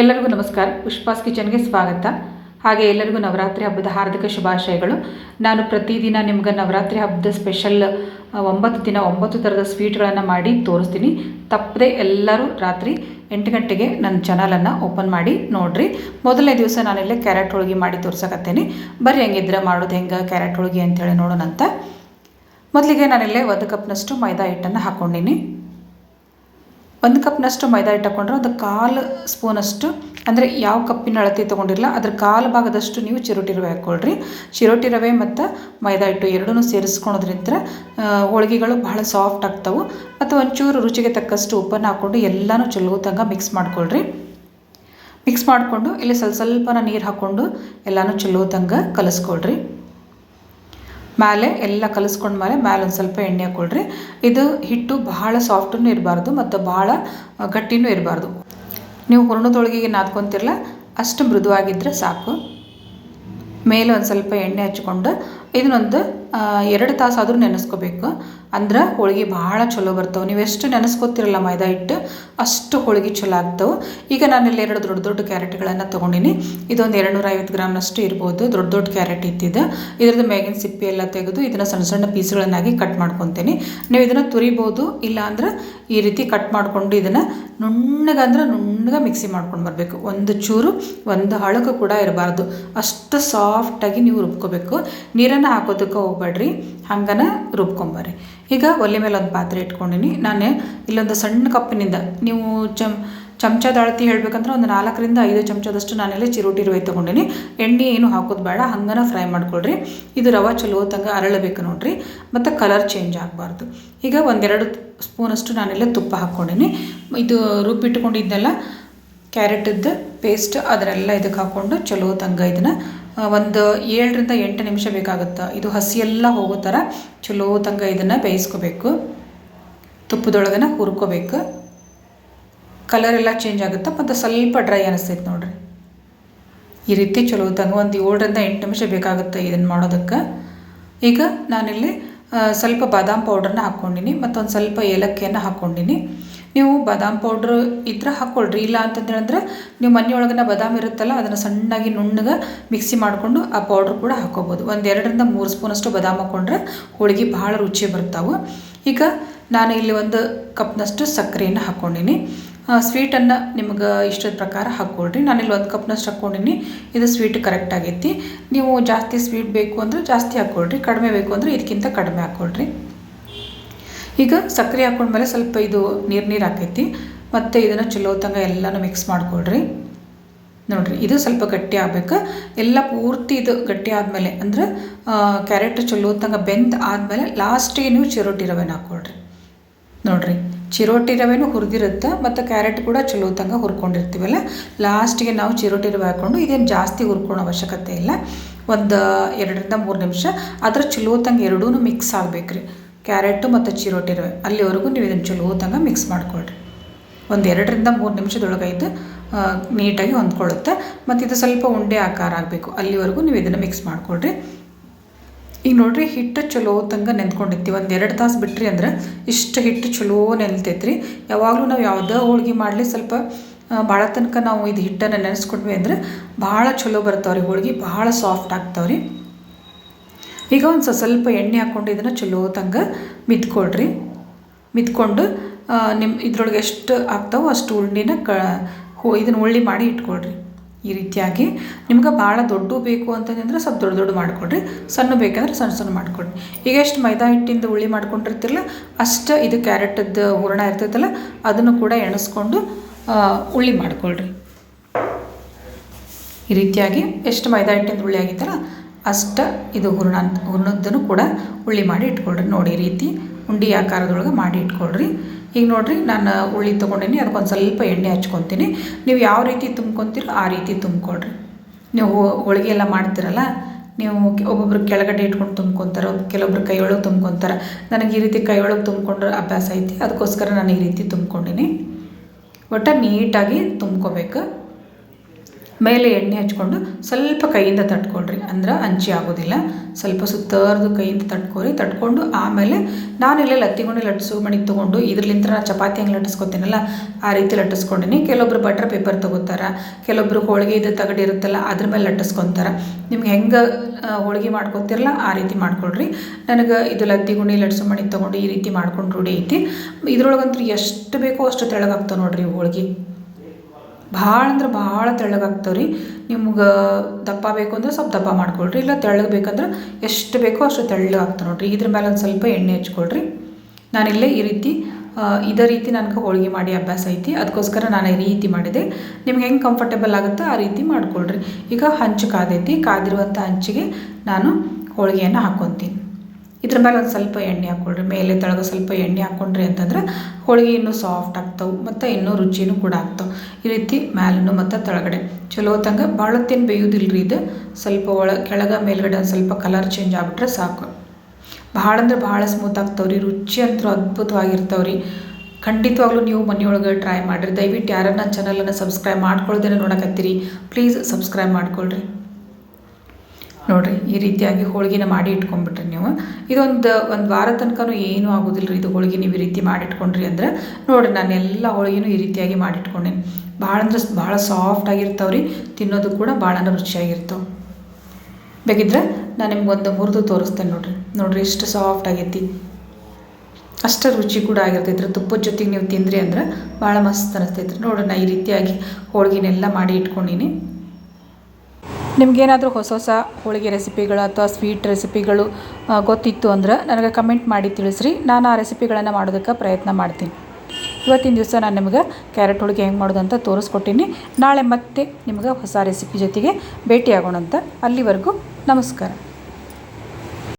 ಎಲ್ಲರಿಗೂ ನಮಸ್ಕಾರ. ಪುಷ್ಪಾಸ್ ಕಿಚನ್ಗೆ ಸ್ವಾಗತ. ಹಾಗೆ ಎಲ್ಲರಿಗೂ ನವರಾತ್ರಿ ಹಬ್ಬದ ಹಾರ್ದಿಕ ಶುಭಾಶಯಗಳು. ನಾನು ಪ್ರತಿದಿನ ನಿಮ್ಗೆ ನವರಾತ್ರಿ ಹಬ್ಬದ ಸ್ಪೆಷಲ್ ಒಂಬತ್ತು ದಿನ, ಒಂಬತ್ತು ಥರದ ಸ್ವೀಟ್ಗಳನ್ನು ಮಾಡಿ ತೋರಿಸ್ತೀನಿ. ತಪ್ಪದೆ ಎಲ್ಲರೂ ರಾತ್ರಿ ಎಂಟು ಗಂಟೆಗೆ ನನ್ನ ಚಾನಲನ್ನು ಓಪನ್ ಮಾಡಿ ನೋಡಿರಿ. ಮೊದಲನೇ ದಿವಸ ನಾನಿಲ್ಲೇ ಕ್ಯಾರೆಟ್ ಹೋಳಿಗೆ ಮಾಡಿ ತೋರ್ಸಕತ್ತೇನೆ. ಬರ್ರಿ ಹೆಂಗಿದ್ರೆ ಮಾಡೋದು, ಹೆಂಗೆ ಕ್ಯಾರೆಟ್ ಹೋಳಿಗೆ ಅಂತೇಳಿ ನೋಡೋಣ ಅಂತ ಮೊದಲಿಗೆ ನಾನಿಲ್ಲೇ ಒಂದು ಕಪ್ನಷ್ಟು ಮೈದಾ ಹಿಟ್ಟನ್ನು ಹಾಕ್ಕೊಂಡೀನಿ. ಒಂದು ಕಪ್ನಷ್ಟು ಮೈದಾ ಹಿಟ್ಟು ಹಾಕೊಂಡ್ರೆ ಒಂದು ಕಾಲು ಸ್ಪೂನಷ್ಟು, ಅಂದರೆ ಯಾವ ಕಪ್ಪಿನ ಅಳತೆ ತೊಗೊಂಡಿರಲ್ಲ, ಅದ್ರ ಕಾಲು ಭಾಗದಷ್ಟು ನೀವು ಚಿರೋಟಿ ರವೆ ಹಾಕ್ಕೊಳ್ರಿ. ಚಿರೋಟಿ ರವೆ ಮತ್ತು ಮೈದಾ ಹಿಟ್ಟು ಎರಡೂ ಸೇರಿಸ್ಕೊಳೋದ್ರಿಂದ ಹೋಳಿಗೆಗಳು ಬಹಳ ಸಾಫ್ಟ್ ಆಗ್ತವೆ. ಮತ್ತು ಒಂಚೂರು ರುಚಿಗೆ ತಕ್ಕಷ್ಟು ಉಪ್ಪನ್ನು ಹಾಕ್ಕೊಂಡು ಎಲ್ಲನೂ ಚಲೋ ತಂಗ ಮಿಕ್ಸ್ ಮಾಡ್ಕೊಳ್ರಿ. ಮಿಕ್ಸ್ ಮಾಡಿಕೊಂಡು, ಇಲ್ಲಿ ಸ್ವಲ್ಪ ಸ್ವಲ್ಪನ ನೀರು ಹಾಕ್ಕೊಂಡು ಎಲ್ಲನೂ ಚಲೋ ತಂಗ ಕಲಿಸ್ಕೊಳ್ರಿ. ಮೇಲೆ, ಎಲ್ಲ ಕಲಿಸ್ಕೊಂಡ ಮೇಲೆ ಒಂದು ಸ್ವಲ್ಪ ಎಣ್ಣೆ ಹಾಕ್ಕೊಳ್ರಿ ಇದು ಹಿಟ್ಟು ಬಹಳ ಸಾಫ್ಟೂ ಇರಬಾರ್ದು ಮತ್ತು ಭಾಳ ಗಟ್ಟಿನೂ ಇರಬಾರ್ದು. ನೀವು ಹೂರ್ಣದೊಳಗಿಗೆ ನಾದ್ಕೊತಿರಲ್ಲ ಅಷ್ಟು ಮೃದುವಾಗಿದ್ದರೆ ಸಾಕು. ಮೇಲೆ ಒಂದು ಸ್ವಲ್ಪ ಎಣ್ಣೆ ಹಚ್ಕೊಂಡು ಇದನ್ನೊಂದು ಎರಡು ತಾಸಾದರೂ ನೆನೆಸ್ಕೋಬೇಕು. ಅಂದ್ರೆ ಹೋಳಿಗೆ ಭಾಳ ಚಲೋ ಬರ್ತವೆ. ನೀವು ಎಷ್ಟು ನೆನೆಸ್ಕೋತಿರಲ್ಲ ಮೈದಾ ಹಿಟ್ಟು, ಅಷ್ಟು ಹೋಳಿಗೆ ಚಲೋ ಆಗ್ತವೆ. ಈಗ ನಾನಿಲ್ಲಿ ಎರಡು ದೊಡ್ಡ ದೊಡ್ಡ ಕ್ಯಾರೆಟ್ಗಳನ್ನು ತೊಗೊಂಡಿನಿ. ಇದೊಂದು ಎರಡು ನೂರ ಐವತ್ತು ಗ್ರಾಮ್ನಷ್ಟು ಇರ್ಬೋದು. ದೊಡ್ಡ ದೊಡ್ಡ ಕ್ಯಾರೆಟ್ ಇತ್ತಿದ್ದು ಇದ್ರದ್ದು ಮ್ಯಾಗಿನ ಸಿಪ್ಪೆ ಎಲ್ಲ ತೆಗೆದು ಇದನ್ನು ಸಣ್ಣ ಸಣ್ಣ ಪೀಸ್ಗಳನ್ನಾಗಿ ಕಟ್ ಮಾಡ್ಕೊತೀನಿ. ನೀವು ಇದನ್ನು ತುರಿಬೋದು ಇಲ್ಲ ಅಂದ್ರೆ ಈ ರೀತಿ ಕಟ್ ಮಾಡಿಕೊಂಡು ಇದನ್ನು ನುಣ್ಣಗಂದ್ರೆ ನುಣ್ಣಗೆ ಮಿಕ್ಸಿ ಮಾಡ್ಕೊಂಡು ಬರಬೇಕು. ಒಂದು ಚೂರು, ಒಂದು ಹಳಕು ಕೂಡ ಇರಬಾರ್ದು. ಅಷ್ಟು ಸಾಫ್ಟಾಗಿ ನೀವು ರುಬ್ಕೋಬೇಕು. ನೀರನ್ನು ಹಾಕೋದಕ್ಕೆ ಹೋಗ್ಬೇಡ್ರಿ. ಹಂಗನ ರುಬ್ಕೊಂಬರ್ರಿ. ಈಗ ಒಲೆ ಮೇಲೆ ಒಂದು ಪಾತ್ರೆ ಇಟ್ಕೊಂಡಿನಿ. ನಾನು ಇಲ್ಲೊಂದು ಸಣ್ಣ ಕಪ್ಪಿನಿಂದ ನೀವು ಚಮ್ ಚಮಚದ ಅಳತಿ ಹೇಳ್ಬೇಕಂದ್ರೆ ಒಂದು ನಾಲ್ಕರಿಂದ ಐದು ಚಮಚದಷ್ಟು ನಾನೆಲ್ಲ ಚಿರೋಟಿ ರವೆ ತೊಗೊಂಡಿನಿ. ಎಣ್ಣೆ ಏನು ಹಾಕೋದು ಬೇಡ, ಹಂಗನ ಫ್ರೈ ಮಾಡ್ಕೊಳ್ರಿ. ಇದು ರವೆ ಚಲೋ ತಂಗ ಅರಳಬೇಕು ನೋಡ್ರಿ. ಮತ್ತು ಕಲರ್ ಚೇಂಜ್ ಆಗಬಾರ್ದು. ಈಗ ಒಂದೆರಡು ಸ್ಪೂನಷ್ಟು ನಾನೆಲ್ಲ ತುಪ್ಪ ಹಾಕ್ಕೊಂಡಿನಿ. ಇದು ರುಬ್ಬಿಟ್ಕೊಂಡಿದ್ದೆಲ್ಲ ಕ್ಯಾರೆಟದ್ದು ಪೇಸ್ಟ್ ಅದರೆಲ್ಲ ಇದಕ್ಕೆ ಹಾಕ್ಕೊಂಡು ಚಲೋ ತಂಗ ಇದನ್ನು ಒಂದು ಏಳರಿಂದ ಎಂಟು ನಿಮಿಷ ಬೇಕಾಗುತ್ತೆ. ಇದು ಹಸಿ ಎಲ್ಲ ಹೋಗೋ ಥರ ಚಲೋ ತಂಗ ಇದನ್ನು ಬೇಯಿಸ್ಕೋಬೇಕು. ತುಪ್ಪದೊಳಗನ ಹುರ್ಕೋಬೇಕು. ಕಲರ್ ಎಲ್ಲ ಚೇಂಜ್ ಆಗುತ್ತೆ? ಮತ್ತು ಸ್ವಲ್ಪ ಡ್ರೈ ಅನಿಸ್ತೈತೆ ನೋಡಿರಿ. ಈ ರೀತಿ ಚಲೋ ತಂಗ ಒಂದು ಏಳರಿಂದ ಎಂಟು ನಿಮಿಷ ಬೇಕಾಗುತ್ತೆ ಇದನ್ನು ಮಾಡೋದಕ್ಕೆ. ಈಗ ನಾನಿಲ್ಲಿ ಸ್ವಲ್ಪ ಬಾದಾಮ್ ಪೌಡ್ರನ್ನ ಹಾಕ್ಕೊಂಡಿನಿ. ಮತ್ತೊಂದು ಸ್ವಲ್ಪ ಏಲಕ್ಕಿಯನ್ನು ಹಾಕ್ಕೊಂಡಿನಿ. ನೀವು ಬಾದಾಮ್ ಪೌಡ್ರ್ ಇದ್ರೆ ಹಾಕ್ಕೊಳ್ರಿ ಇಲ್ಲ ಅಂತಂದೇಳಿದ್ರೆ ನೀವು ಮನೆಯೊಳಗನ ಬಾದಾಮ್ ಇರುತ್ತಲ್ಲ, ಅದನ್ನು ಸಣ್ಣಾಗಿ ನುಣ್ಣಗೆ ಮಿಕ್ಸಿ ಮಾಡಿಕೊಂಡು ಆ ಪೌಡ್ರ್ ಕೂಡ ಹಾಕ್ಕೋಬೋದು ಒಂದು ಎರಡರಿಂದ ಮೂರು ಸ್ಪೂನಷ್ಟು ಬಾದಾಮ್ ಹಾಕ್ಕೊಂಡ್ರೆ ಹೋಳಿಗೆ ಭಾಳ ರುಚಿ ಬರ್ತಾವೆ. ಈಗ ನಾನು ಇಲ್ಲಿ ಒಂದು ಕಪ್ನಷ್ಟು ಸಕ್ಕರೆಯನ್ನು ಹಾಕ್ಕೊಂಡಿನಿ ಸ್ವೀಟನ್ನು ನಿಮ್ಗೆ ಇಷ್ಟದ ಪ್ರಕಾರ ಹಾಕ್ಕೊಳ್ರಿ. ನಾನಿಲ್ಲಿ ಒಂದು ಕಪ್ನಷ್ಟು ಹಾಕ್ಕೊಂಡಿನಿ. ಇದು ಸ್ವೀಟ್ ಕರೆಕ್ಟ್ ಆಗೈತಿ. ನೀವು ಜಾಸ್ತಿ ಸ್ವೀಟ್ ಬೇಕು ಅಂದರೆ ಜಾಸ್ತಿ ಹಾಕ್ಕೊಳ್ರಿ. ಕಡಿಮೆ ಬೇಕು ಅಂದರೆ ಇದಕ್ಕಿಂತ ಕಡಿಮೆ ಹಾಕ್ಕೊಳ್ರಿ. ಈಗ ಸಕ್ಕರೆ ಹಾಕ್ಕೊಂಡ್ಮೇಲೆ ಸ್ವಲ್ಪ ಇದು ನೀರು ನೀರು ಹಾಕೈತಿ. ಮತ್ತು ಇದನ್ನು ಚಲೋ ತಂಗ ಎಲ್ಲನೂ ಮಿಕ್ಸ್ ಮಾಡ್ಕೊಳ್ರಿ. ನೋಡಿರಿ, ಇದು ಸ್ವಲ್ಪ ಗಟ್ಟಿ ಆಗ್ಬೇಕು. ಎಲ್ಲ ಪೂರ್ತಿ ಇದು ಗಟ್ಟಿ ಆದಮೇಲೆ ಅಂದ್ರೆ ಕ್ಯಾರೆಟ್ ಚಲೋ ತಂಗ ಬೆಂದ್ ಆದಮೇಲೆ ಲಾಸ್ಟಿಗೆ ನೀವು ಚಿರೋಟಿ ರವೆನ ಹಾಕ್ಕೊಳ್ರಿ. ನೋಡ್ರಿ. ಚಿರೋಟಿ ರವೆನೂ ಹುರಿದಿರುತ್ತೆ, ಮತ್ತು ಕ್ಯಾರೆಟ್ ಕೂಡ ಚಲೋ ತಂಗ ಹುರ್ಕೊಂಡಿರ್ತೀವಲ್ಲ? ಲಾಸ್ಟಿಗೆ ನಾವು ಚಿರೋಟಿ ರವೆ ಹಾಕ್ಕೊಂಡು ಇದೇನು ಜಾಸ್ತಿ ಹುರ್ಕೊಳ್ಳೋ ಅವಶ್ಯಕತೆ ಇಲ್ಲ. ಒಂದು ಎರಡರಿಂದ ಮೂರು ನಿಮಿಷ. ಅದರ ಚಲೋ ತಂಗ ಎರಡೂ ಮಿಕ್ಸ್ ಆಗಬೇಕ್ರಿ. ಕ್ಯಾರೆಟು ಮತ್ತು ಚಿರೋಟಿ ರವೆ. ಅಲ್ಲಿವರೆಗೂ ನೀವು ಇದನ್ನು ಚಲೋ ತಂಗ ಮಿಕ್ಸ್ ಮಾಡ್ಕೊಳ್ರಿ. ಒಂದು ಎರಡರಿಂದ ಮೂರು ನಿಮಿಷದೊಳಗೈದು ಇದು ನೀಟಾಗಿ ಹೊಂದ್ಕೊಳ್ಳುತ್ತೆ. ಮತ್ತು ಇದು ಸ್ವಲ್ಪ ಉಂಡೆ ಆಕಾರ ಆಗಬೇಕು. ಅಲ್ಲಿವರೆಗೂ ನೀವು ಇದನ್ನು ಮಿಕ್ಸ್ ಮಾಡ್ಕೊಳ್ರಿ. ಈಗ ನೋಡ್ರಿ ಹಿಟ್ಟು ಚಲೋ ತಂಗ ನೆಂದ್ಕೊಂಡಿರ್ತೀವಿ ಒಂದು ಎರಡು ತಾಸು ಬಿಟ್ರಿ ಅಂದ್ರೆ ಇಷ್ಟು ಹಿಟ್ಟು ಚಲೋ ನೆನ್ತೈತ್ರಿ ಯಾವಾಗಲೂ ನಾವು ಯಾವುದೇ ಹೋಳ್ಗೆ ಮಾಡಲಿ ಸ್ವಲ್ಪ ಭಾಳ ತನಕ ನಾವು ಇದು ಹಿಟ್ಟನ್ನು ನೆನೆಸ್ಕೊಂಡ್ವಿ ಅಂದ್ರೆ ಭಾಳ ಚಲೋ ಬರ್ತಾವ್ರಿ ಹೋಳ್ಗೆ ಭಾಳ ಸಾಫ್ಟ್ ಆಗ್ತಾವ್ರಿ. ಈಗ ಒಂದು ಸ್ವಲ್ಪ ಎಣ್ಣೆ ಹಾಕ್ಕೊಂಡು ಇದನ್ನು ಚಲೋ ತಂಗ ಮಿದ್ಕೊಳ್ರಿ. ಮಿದ್ಕೊಂಡು ನಿಮ್ಮ ಇದ್ರೊಳಗೆ ಎಷ್ಟು ಆಗ್ತಾವೋ ಅಷ್ಟು ಉಳ್ಳಿನ ಕ, ಹೋ, ಇದನ್ನು ಉಳ್ಳಿ ಮಾಡಿ ಇಟ್ಕೊಳ್ರಿ. ಈ ರೀತಿಯಾಗಿ ನಿಮ್ಗೆ ಭಾಳ ದೊಡ್ಡ ಬೇಕು ಅಂತಂದ್ರೆ ಸ್ವಲ್ಪ ದೊಡ್ಡ ದೊಡ್ಡ ಮಾಡಿಕೊಡ್ರಿ. ಸಣ್ಣ ಬೇಕಂದ್ರೆ ಸಣ್ಣ ಸಣ್ಣ ಮಾಡಿಕೊಡ್ರಿ. ಈಗ ಎಷ್ಟು ಮೈದಾ ಹಿಟ್ಟಿಂದ ಉಳ್ಳಿ ಮಾಡ್ಕೊಂಡಿರ್ತಿರಲ್ಲ, ಅಷ್ಟು ಇದು ಕ್ಯಾರೆಟದ್ದು ಹೂರಣ ಇರ್ತೈತಲ್ಲ, ಅದನ್ನು ಕೂಡ ಎಣಿಸ್ಕೊಂಡು ಉಳ್ಳಿ ಮಾಡ್ಕೊಳ್ರಿ. ಈ ರೀತಿಯಾಗಿ ಎಷ್ಟು ಮೈದಾ ಹಿಟ್ಟಿಂದ ಉಳ್ಳಿ ಆಗಿತ್ತಲ್ಲ, ಅಷ್ಟು ಇದು ಹೂರ್ಣ, ಹೂರ್ಣದ್ದನ್ನು ಕೂಡ ಉಳ್ಳಿ ಮಾಡಿ ಇಟ್ಕೊಳ್ರಿ. ನೋಡಿ ರೀತಿ ಉಂಡಿ ಆಕಾರದೊಳಗೆ ಮಾಡಿ ಇಟ್ಕೊಳ್ರಿ. ಈಗ ನೋಡಿರಿ, ನಾನು ಉಳ್ಳಿ ತೊಗೊಂಡಿನಿ ಅದಕ್ಕೊಂದು ಸ್ವಲ್ಪ ಎಣ್ಣೆ ಹಚ್ಕೊತೀನಿ. ನೀವು ಯಾವ ರೀತಿ ತುಂಬ್ಕೊತೀರೋ ಆ ರೀತಿ ತುಂಬ್ಕೊಳ್ರಿ. ನೀವು ಹೋಳಿಗೆ ಎಲ್ಲ ಮಾಡ್ತೀರಲ್ಲ, ನೀವು ಒಬ್ಬೊಬ್ರು ಕೆಳಗಡೆ ಇಟ್ಕೊಂಡು ತುಂಬ್ಕೊತಾರೆ ಕೆಲವೊಬ್ರು ಕೈಯೊಳಗೆ ತುಂಬ್ಕೊತಾರೆ. ನನಗೆ ಈ ರೀತಿ ಕೈಯೊಳಗೆ ತುಂಬ್ಕೊಂಡ್ರೆ ಅಭ್ಯಾಸ ಐತಿ, ಅದಕ್ಕೋಸ್ಕರ ನಾನು ಈ ರೀತಿ ತುಂಬ್ಕೊಂಡಿನಿ. ಒಟ್ಟು ನೀಟಾಗಿ ತುಂಬ್ಕೋಬೇಕು. ಮೇಲೆ ಎಣ್ಣೆ ಹಚ್ಕೊಂಡು ಸ್ವಲ್ಪ ಕೈಯಿಂದ ತಟ್ಕೊಳ್ರಿ. ಅಂದ್ರೆ ಹಂಚಿ ಆಗೋದಿಲ್ಲ. ಸ್ವಲ್ಪ ಸುತ್ತಾರ್ದು ಕೈಯಿಂದ ತಟ್ಕೊರಿ. ತಟ್ಕೊಂಡು ಆಮೇಲೆ ನಾನೆಲ್ಲ ಲತ್ತಿಗೊಂಡು ಲಟ್ಸು ಮಣಿಗೆ ತೊಗೊಂಡು ಇದ್ರಲಿಂತ ನಾನು ಚಪಾತಿ ಹಂಗೆ ಲಟ್ಟಿಸ್ಕೊತೀನಲ್ಲ, ಆ ರೀತಿ ಲಟ್ಟಿಸ್ಕೊಂಡಿನಿ. ಕೆಲವೊಬ್ರು ಬಟರ್ ಪೇಪರ್ ತೊಗೋತಾರೆ, ಕೆಲವೊಬ್ರು ಹೋಳಿಗೆ ಇದು ತಗಡಿರುತ್ತಲ್ಲ ಅದ್ರ ಮೇಲೆ ಲಟ್ಟಿಸ್ಕೊತಾರೆ. ನಿಮ್ಗೆ ಹೆಂಗೆ ಹೋಳಿಗೆ ಮಾಡ್ಕೊತಿರಲ್ಲ, ಆ ರೀತಿ ಮಾಡ್ಕೊಳ್ರಿ. ನನಗೆ ಇದು ಲತ್ತಿ ಲಟ್ಸು ಲಟ್ಸೋ ಮಣಿ ತೊಗೊಂಡು ಈ ರೀತಿ ಮಾಡ್ಕೊಂಡು ರೂಢಿ ಐತಿ. ಇದ್ರೊಳಗಂತೂ ಎಷ್ಟು ಬೇಕೋ ಅಷ್ಟು ತೆಳಗಾಗ್ತಾವೆ ನೋಡ್ರಿ ಹೋಳಿಗೆ. ಭಾಳ ಅಂದ್ರೆ ಭಾಳ ತೆಳ್ಳಗಾಗ್ತವೆ ರೀ ನಿಮ್ಗೆ ದಪ್ಪ ಬೇಕು ಅಂದ್ರೆ ಸ್ವಲ್ಪ ದಪ್ಪ ಮಾಡ್ಕೊಳ್ರಿ, ಇಲ್ಲ ತೆಳ್ಳಗೆ ಬೇಕಂದ್ರೆ ಎಷ್ಟು ಬೇಕೋ ಅಷ್ಟು ತೆಳ್ಳಗಾಗ್ತವೆ ನೋಡ್ರಿ. ಇದ್ರ ಮೇಲೆ ಒಂದು ಸ್ವಲ್ಪ ಎಣ್ಣೆ ಹಚ್ಕೊಳ್ರಿ. ನಾನಿಲ್ಲೇ ಈ ರೀತಿ ಇದೇ ರೀತಿ ನನಗೆ ಹೋಳಿಗೆ ಮಾಡಿ ಅಭ್ಯಾಸ ಐತಿ. ಅದಕ್ಕೋಸ್ಕರ ನಾನು ಈ ರೀತಿ ಮಾಡಿದೆ. ನಿಮ್ಗೆ ಹೆಂಗೆ ಕಂಫರ್ಟೇಬಲ್ ಆಗುತ್ತೋ ಆ ರೀತಿ ಮಾಡ್ಕೊಳ್ರಿ. ಈಗ ಹಂಚು ಕಾದೈತಿ ಕಾದಿರುವಂಥ ಹಂಚಿಗೆ ನಾನು ಹೋಳಿಗೆಯನ್ನು ಹಾಕ್ಕೊತೀನಿ ಇದ್ರ ಮೇಲೆ ಒಂದು ಸ್ವಲ್ಪ ಎಣ್ಣೆ ಹಾಕ್ಕೊಳ್ರಿ ಮೇಲೆ ತಳಗ ಸ್ವಲ್ಪ ಎಣ್ಣೆ ಹಾಕ್ಕೊಂಡ್ರಿ ಅಂತಂದ್ರೆ ಹೋಳಿಗೆ ಇನ್ನೂ ಸಾಫ್ಟ್ ಆಗ್ತವೆ, ಮತ್ತು ಇನ್ನೂ ರುಚಿನೂ ಕೂಡ ಆಗ್ತವೆ. ಈ ರೀತಿ ಮ್ಯಾಲೂ ಮತ್ತು ತಳಗಡೆ. ಚಲೋ ತಂಗ ಭಾಳ ತಿನ್ ಬೇಯೋದಿಲ್ಲ ರೀ ಇದು. ಸ್ವಲ್ಪ ಒಳ ಕೆಳಗೆ ಮೇಲ್ಗಡೆ ಒಂದು ಸ್ವಲ್ಪ ಕಲರ್ ಚೇಂಜ್ ಆಗ್ಬಿಟ್ರೆ ಸಾಕು. ಭಾಳ ಅಂದ್ರೆ ಭಾಳ ಸ್ಮೂತ್ ಆಗ್ತಾವೆ ರೀ ರುಚಿ ಅಂತೂ ಅದ್ಭುತವಾಗಿರ್ತಾವೆ ರೀ ಖಂಡಿತವಾಗ್ಲೂ ನೀವು ಮನೆಯೊಳಗೆ ಟ್ರೈ ಮಾಡಿರಿ. ದಯವಿಟ್ಟು ಯಾರನ್ನ ಚಾನಲನ್ನು ಸಬ್ಸ್ಕ್ರೈಬ್ ಮಾಡ್ಕೊಳ್ದೇನೆ ನೋಡಕತ್ತೀರಿ. ಪ್ಲೀಸ್ ಸಬ್ಸ್ಕ್ರೈಬ್ ಮಾಡ್ಕೊಳ್ರಿ. ನೋಡಿರಿ, ಈ ರೀತಿಯಾಗಿ ಹೋಳಿಗೆನ ಮಾಡಿ ಇಟ್ಕೊಂಡ್ಬಿಟ್ರಿ ನೀವು. ಇದೊಂದು, ಒಂದು ವಾರ ತನಕನೂ ಏನೂ ಆಗೋದಿಲ್ಲ ರೀ ಇದು ಹೋಳಿಗೆ ನೀವು ಈ ರೀತಿ ಮಾಡಿಟ್ಕೊಂಡ್ರಿ ಅಂದ್ರೆ. ನೋಡಿರಿ, ನಾನು ಎಲ್ಲ ಹೋಳಿಗೆನೂ ಈ ರೀತಿಯಾಗಿ ಮಾಡಿಟ್ಕೊಂಡೇನಿ ಭಾಳ ಅಂದ್ರೆ ಭಾಳ ಸಾಫ್ಟ್ ಆಗಿರ್ತಾವೆ ರೀ ತಿನ್ನೋದು ಕೂಡ ಭಾಳ ರುಚಿಯಾಗಿರ್ತಾವೆ. ಬೇಕಿದ್ರೆ ನಾನು ನಿಮ್ಗೊಂದು ಮುರಿದು ತೋರಿಸ್ತೇನೆ ನೋಡಿರಿ. ನೋಡಿರಿ ಎಷ್ಟು ಸಾಫ್ಟ್ ಆಗೈತಿ. ಅಷ್ಟು ರುಚಿ ಕೂಡ ಆಗಿರ್ತೈತ್ರಿ. ತುಪ್ಪದ ಜೊತೆಗೆ ನೀವು ತಿಂದ್ರಿ ಅಂದ್ರೆ ಭಾಳ ಮಸ್ತ್ ಅನಿಸ್ತೈತ್ರಿ. ನೋಡಿರಿ, ನಾ ಈ ರೀತಿಯಾಗಿ ಹೋಳಿಗೆನೆಲ್ಲ ಮಾಡಿ ಇಟ್ಕೊಂಡೀನಿ. ನಿಮಗೇನಾದರೂ ಹೊಸ ಹೊಸ ಹೋಳಿಗೆ ರೆಸಿಪಿಗಳು ಅಥವಾ ಸ್ವೀಟ್ ರೆಸಿಪಿಗಳು ಗೊತ್ತಿತ್ತು ಅಂದ್ರೆ ನನಗೆ ಕಮೆಂಟ್ ಮಾಡಿ ತಿಳಿಸ್ರಿ. ನಾನು ಆ ರೆಸಿಪಿಗಳನ್ನು ಮಾಡೋದಕ್ಕೆ ಪ್ರಯತ್ನ ಮಾಡ್ತೀನಿ. ಇವತ್ತಿನ ದಿವಸ ನಾನು ನಿಮಗೆ ಕ್ಯಾರೆಟ್ ಹೋಳಿಗೆ ಹೆಂಗೆ ಮಾಡೋದು ಅಂತ ತೋರಿಸ್ಕೊಟ್ಟೀನಿ. ನಾಳೆ ಮತ್ತೆ ನಿಮ್ಗೆ ಹೊಸ ರೆಸಿಪಿ ಜೊತೆಗೆ ಭೇಟಿ ಆಗೋಣ ಅಂತ ಅಲ್ಲಿವರೆಗೂ ನಮಸ್ಕಾರ.